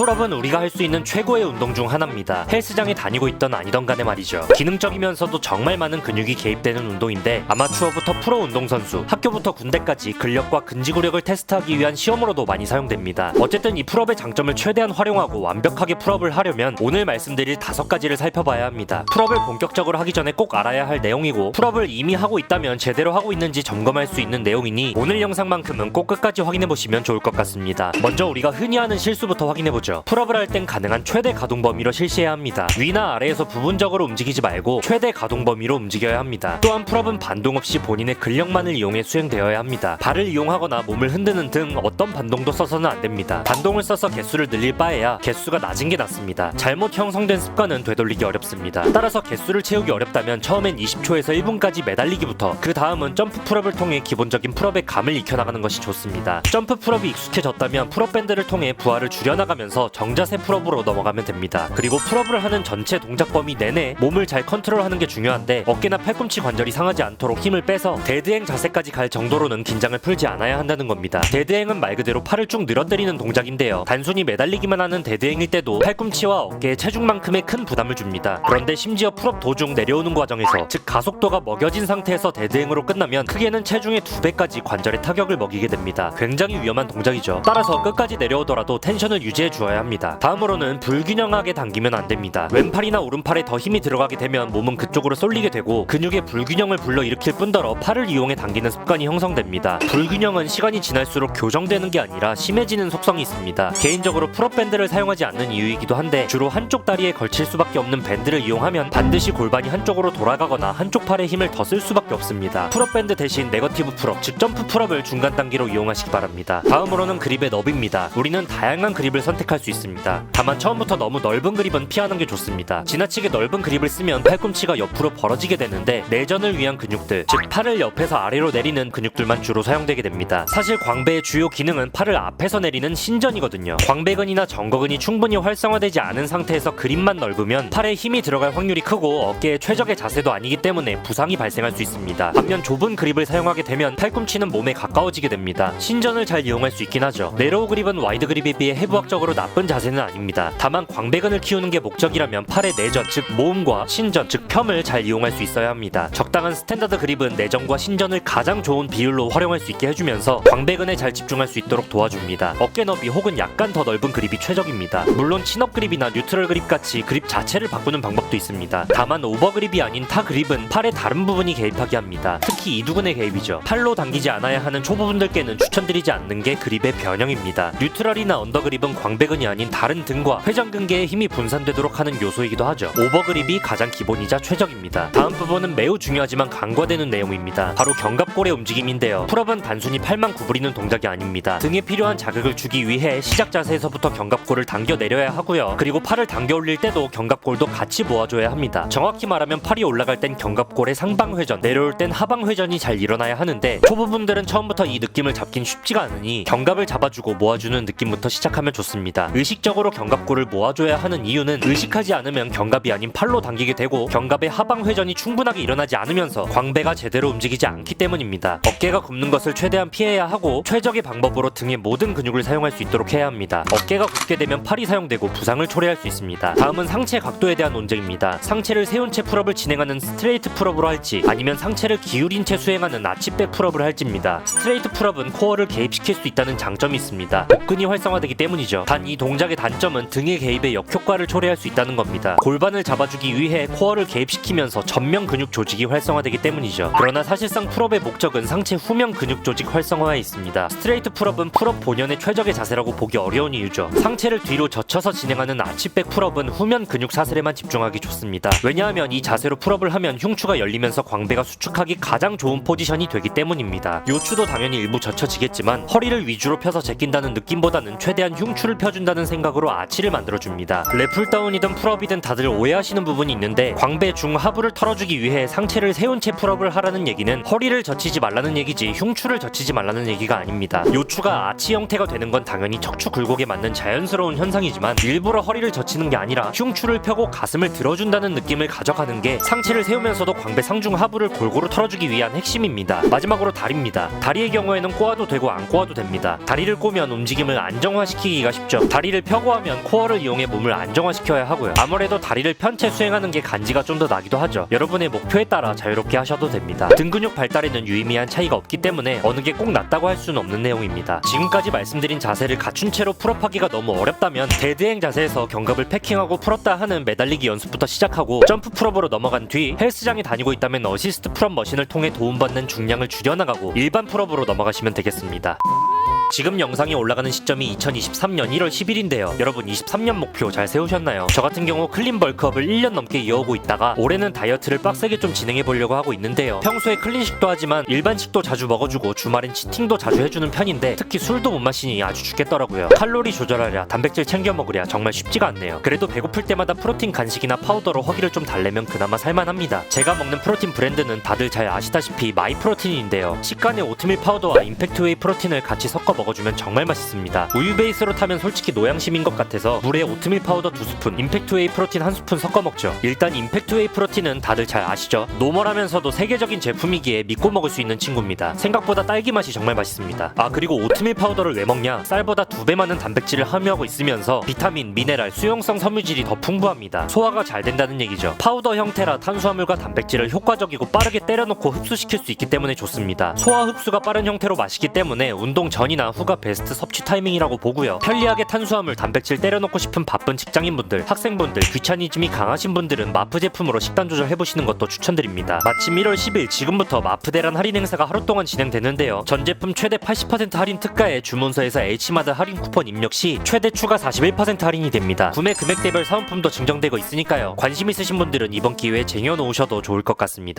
풀업은 우리가 할 수 있는 최고의 운동 중 하나입니다. 헬스장에 다니고 있던 아니던 간에 말이죠. 기능적이면서도 정말 많은 근육이 개입되는 운동인데 아마추어부터 프로 운동선수, 학교부터 군대까지 근력과 근지구력을 테스트하기 위한 시험으로도 많이 사용됩니다. 어쨌든 이 풀업의 장점을 최대한 활용하고 완벽하게 풀업을 하려면 오늘 말씀드릴 다섯 가지를 살펴봐야 합니다. 풀업을 본격적으로 하기 전에 꼭 알아야 할 내용이고 풀업을 이미 하고 있다면 제대로 하고 있는지 점검할 수 있는 내용이니 오늘 영상만큼은 꼭 끝까지 확인해 보시면 좋을 것 같습니다. 먼저 우리가 흔히 하는 실수부터 확인해 보죠. 풀업을 할 땐 가능한 최대 가동 범위로 실시해야 합니다. 위나 아래에서 부분적으로 움직이지 말고 최대 가동 범위로 움직여야 합니다. 또한 풀업은 반동 없이 본인의 근력만을 이용해 수행되어야 합니다. 발을 이용하거나 몸을 흔드는 등 어떤 반동도 써서는 안 됩니다. 반동을 써서 개수를 늘릴 바에야 개수가 낮은 게 낫습니다. 잘못 형성된 습관은 되돌리기 어렵습니다. 따라서 개수를 채우기 어렵다면 처음엔 20초에서 1분까지 매달리기부터 그 다음은 점프 풀업을 통해 기본적인 풀업의 감을 익혀나가는 것이 좋습니다. 점프 풀업이 익숙해졌다면 풀업 밴드를 통해 부하를 줄여나가면서 정자세 풀업으로 넘어가면 됩니다. 그리고 풀업을 하는 전체 동작 범위 내내 몸을 잘 컨트롤하는 게 중요한데 어깨나 팔꿈치 관절이 상하지 않도록 힘을 빼서 데드행 자세까지 갈 정도로는 긴장을 풀지 않아야 한다는 겁니다. 데드행은 말 그대로 팔을 쭉 늘어뜨리는 동작인데요. 단순히 매달리기만 하는 데드행일 때도 팔꿈치와 어깨에 체중만큼의 큰 부담을 줍니다. 그런데 심지어 풀업 도중 내려오는 과정에서 즉 가속도가 먹여진 상태에서 데드행으로 끝나면 크게는 체중의 두 배까지 관절에 타격을 먹이게 됩니다. 굉장히 위험한 동작이죠. 따라서 끝까지 내려오더라도 텐션을 유지해 주 어야 합니다. 다음으로는 불균형하게 당기면 안 됩니다. 왼팔이나 오른팔에 더 힘이 들어가게 되면 몸은 그쪽으로 쏠리게 되고 근육의 불균형을 불러일으킬 뿐더러 팔을 이용해 당기는 습관이 형성됩니다. 불균형은 시간이 지날수록 교정되는 게 아니라 심해지는 속성이 있습니다. 개인적으로 풀업 밴드를 사용하지 않는 이유이기도 한데 주로 한쪽 다리에 걸칠 수밖에 없는 밴드를 이용하면 반드시 골반이 한쪽으로 돌아가거나 한쪽 팔에 힘을 더 쓸 수밖에 없습니다. 풀업 밴드 대신 네거티브 풀업, 즉 점프 풀업을 중간 단계로 이용하시기 바랍니다. 다음으로는 그립의 너비입니다. 우리는 다양한 그립을 선택 할 수 있습니다. 다만 처음부터 너무 넓은 그립은 피하는 게 좋습니다. 지나치게 넓은 그립을 쓰면 팔꿈치가 옆으로 벌어지게 되는데 내전을 위한 근육들, 즉 팔을 옆에서 아래로 내리는 근육들만 주로 사용되게 됩니다. 사실 광배의 주요 기능은 팔을 앞에서 내리는 신전이거든요. 광배근이나 정거근이 충분히 활성화되지 않은 상태에서 그립만 넓으면 팔에 힘이 들어갈 확률이 크고 어깨의 최적의 자세도 아니기 때문에 부상이 발생할 수 있습니다. 반면 좁은 그립을 사용하게 되면 팔꿈치는 몸에 가까워지게 됩니다. 신전을 잘 이용할 수 있긴 하죠. 네로우 그립은 와이드 그립에 비해 해부학적으로 나쁜 자세는 아닙니다. 다만 광배근을 키우는 게 목적이라면 팔의 내전, 즉 모음과 신전, 즉 폄을 잘 이용할 수 있어야 합니다. 적당한 스탠다드 그립은 내전과 신전을 가장 좋은 비율로 활용할 수 있게 해주면서 광배근에 잘 집중할 수 있도록 도와줍니다. 어깨 너비 혹은 약간 더 넓은 그립이 최적입니다. 물론 친업 그립이나 뉴트럴 그립 같이 그립 자체를 바꾸는 방법도 있습니다. 다만 오버 그립이 아닌 타 그립은 팔의 다른 부분이 개입하게 합니다. 특히 이두근의 개입이죠. 팔로 당기지 않아야 하는 초보분들께는 추천드리지 않는 게 그립의 변형입니다. 뉴트럴이나 언더 그립은 광배 근이 아닌 다른 등과 회전 근개의 힘이 분산되도록 하는 요소이기도 하죠. 오버 그립이 가장 기본이자 최적입니다. 다음 부분은 매우 중요하지만 간과되는 내용입니다. 바로 견갑골의 움직임인데요. 풀업은 단순히 팔만 구부리는 동작이 아닙니다. 등에 필요한 자극을 주기 위해 시작 자세에서부터 견갑골을 당겨 내려야 하고요. 그리고 팔을 당겨 올릴 때도 견갑골도 같이 모아줘야 합니다. 정확히 말하면 팔이 올라갈 땐 견갑골의 상방 회전, 내려올 땐 하방 회전이 잘 일어나야 하는데 초보분들은 처음부터 이 느낌을 잡긴 쉽지가 않으니 견갑을 잡아주고 모아주는 느낌부터 시작하면 좋습니다. 의식적으로 견갑골을 모아줘야 하는 이유는 의식하지 않으면 견갑이 아닌 팔로 당기게 되고 견갑의 하방 회전이 충분하게 일어나지 않으면서 광배가 제대로 움직이지 않기 때문입니다. 어깨가 굽는 것을 최대한 피해야 하고 최적의 방법으로 등의 모든 근육을 사용할 수 있도록 해야 합니다. 어깨가 굽게 되면 팔이 사용되고 부상을 초래할 수 있습니다. 다음은 상체 각도에 대한 논쟁입니다. 상체를 세운 채 풀업을 진행하는 스트레이트 풀업으로 할지 아니면 상체를 기울인 채 수행하는 아치백 풀업을 할지입니다. 스트레이트 풀업은 코어를 개입시킬 수 있다는 장점이 있습니다. 복근이 활성화되기 때문이죠. 단이 동작의 단점은 등의 개입에 역효과를 초래할 수 있다는 겁니다. 골반을 잡아주기 위해 코어를 개입시키면서 전면 근육 조직이 활성화되기 때문이죠. 그러나 사실상 풀업의 목적은 상체 후면 근육 조직 활성화에 있습니다. 스트레이트 풀업은 풀업 본연의 최적의 자세라고 보기 어려운 이유죠. 상체를 뒤로 젖혀서 진행하는 아치백 풀업은 후면 근육 사슬에만 집중하기 좋습니다. 왜냐하면 이 자세로 풀업을 하면 흉추가 열리면서 광배가 수축하기 가장 좋은 포지션이 되기 때문입니다. 요추도 당연히 일부 젖혀지겠지만 허리를 위주로 펴서 제낀다는 느낌보다는 최대한 흉추를 펴 준다는 생각으로 아치를 만들어줍니다. 랩풀다운이든 풀업이든 다들 오해하시는 부분이 있는데 광배 중하부를 털어주기 위해 상체를 세운 채 풀업을 하라는 얘기는 허리를 젖히지 말라는 얘기지 흉추를 젖히지 말라는 얘기가 아닙니다. 요추가 아치 형태가 되는 건 당연히 척추 굴곡에 맞는 자연스러운 현상이지만 일부러 허리를 젖히는 게 아니라 흉추를 펴고 가슴을 들어준다는 느낌을 가져가는 게 상체를 세우면서도 광배 상중 하부를 골고루 털어주기 위한 핵심입니다. 마지막으로 다리입니다. 다리의 경우에는 꼬아도 되고 안 꼬아도 됩니다. 다리를 꼬면 움직임을 안정화시키기가 쉽죠. 다리를 펴고 하면 코어를 이용해 몸을 안정화시켜야 하고요. 아무래도 다리를 편 채 수행하는 게 간지가 좀 더 나기도 하죠. 여러분의 목표에 따라 자유롭게 하셔도 됩니다. 등 근육 발달에는 유의미한 차이가 없기 때문에 어느 게 꼭 낫다고 할 수는 없는 내용입니다. 지금까지 말씀드린 자세를 갖춘 채로 풀업하기가 너무 어렵다면 데드행 자세에서 견갑을 패킹하고 풀었다 하는 매달리기 연습부터 시작하고 점프 풀업으로 넘어간 뒤 헬스장에 다니고 있다면 어시스트 풀업 머신을 통해 도움받는 중량을 줄여나가고 일반 풀업으로 넘어가시면 되겠습니다. 지금 영상이 올라가는 시점이 2023년 1월 10일인데요. 여러분 23년 목표 잘 세우셨나요? 저 같은 경우 클린 벌크업을 1년 넘게 이어오고 있다가 올해는 다이어트를 빡세게 좀 진행해 보려고 하고 있는데요. 평소에 클린식도 하지만 일반식도 자주 먹어주고 주말엔 치팅도 자주 해주는 편인데 특히 술도 못 마시니 아주 죽겠더라고요. 칼로리 조절하랴 단백질 챙겨 먹으랴 정말 쉽지가 않네요. 그래도 배고플 때마다 프로틴 간식이나 파우더로 허기를 좀 달래면 그나마 살만합니다. 제가 먹는 프로틴 브랜드는 다들 잘 아시다시피 마이프로틴인데요. 식간에 오트밀 파우더와 임팩트웨이 프로틴을 같이 섞어 먹어주면 정말 맛있습니다. 우유 베이스로 타면 솔직히 노양심인 것 같아서 물에 오트밀 파우더 두 스푼, 임팩트 웨이 프로틴 한 스푼 섞어 먹죠. 일단 임팩트 웨이 프로틴은 다들 잘 아시죠? 노멀하면서도 세계적인 제품이기에 믿고 먹을 수 있는 친구입니다. 생각보다 딸기 맛이 정말 맛있습니다. 아 그리고 오트밀 파우더를 왜 먹냐? 쌀보다 두 배 많은 단백질을 함유하고 있으면서 비타민, 미네랄, 수용성 섬유질이 더 풍부합니다. 소화가 잘 된다는 얘기죠. 파우더 형태라 탄수화물과 단백질을 효과적이고 빠르게 때려놓고 흡수시킬 수 있기 때문에 좋습니다. 소화 흡수가 빠른 형태로 마시기 때문에 운동 전이나 후가 베스트 섭취 타이밍이라고 보고요. 편리하게 탄수화물, 단백질 때려놓고 싶은 바쁜 직장인분들, 학생분들, 귀차니즘이 강하신 분들은 마프 제품으로 식단 조절 해보시는 것도 추천드립니다. 마침 1월 10일 지금부터 마프 대란 할인 행사가 하루 동안 진행되는데요. 전 제품 최대 80% 할인 특가에 주문서에서 H마다 할인 쿠폰 입력 시 최대 추가 41% 할인이 됩니다. 구매 금액대별 사은품도 증정되고 있으니까요. 관심 있으신 분들은 이번 기회에 쟁여놓으셔도 좋을 것 같습니다.